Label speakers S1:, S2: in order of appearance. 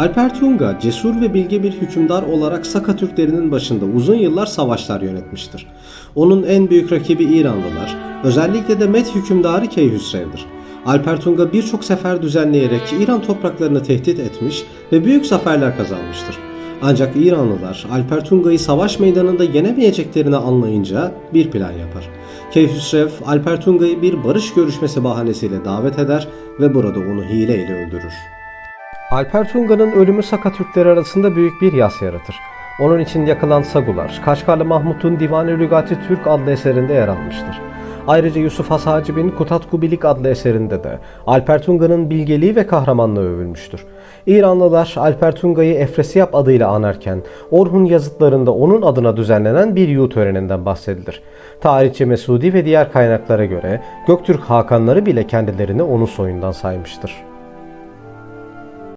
S1: Alper Tunga cesur ve bilge bir hükümdar olarak Saka Türklerinin başında uzun yıllar savaşlar yönetmiştir. Onun en büyük rakibi İranlılar, özellikle de Med hükümdarı Keyhüsrev'dir. Alper Tunga birçok sefer düzenleyerek İran topraklarını tehdit etmiş ve büyük zaferler kazanmıştır. Ancak İranlılar Alper Tunga'yı savaş meydanında yenemeyeceklerini anlayınca bir plan yapar. Keyhüsrev Alper Tunga'yı bir barış görüşmesi bahanesiyle davet eder ve burada onu hileyle öldürür. Alper Tunga'nın ölümü Saka Türkleri arasında büyük bir yas yaratır. Onun için yakılan Sagular, Kaşgarlı Mahmut'un Divan-ı Lügati Türk adlı eserinde yer almıştır. Ayrıca Yusuf Has Hacib'in Kutat Kubilik adlı eserinde de Alper Tunga'nın bilgeliği ve kahramanlığı övülmüştür. İranlılar Alper Tunga'yı Efresiyap adıyla anarken Orhun yazıtlarında onun adına düzenlenen bir yu töreninden bahsedilir. Tarihçi Mesudi ve diğer kaynaklara göre Göktürk Hakanları bile kendilerini onun soyundan saymıştır.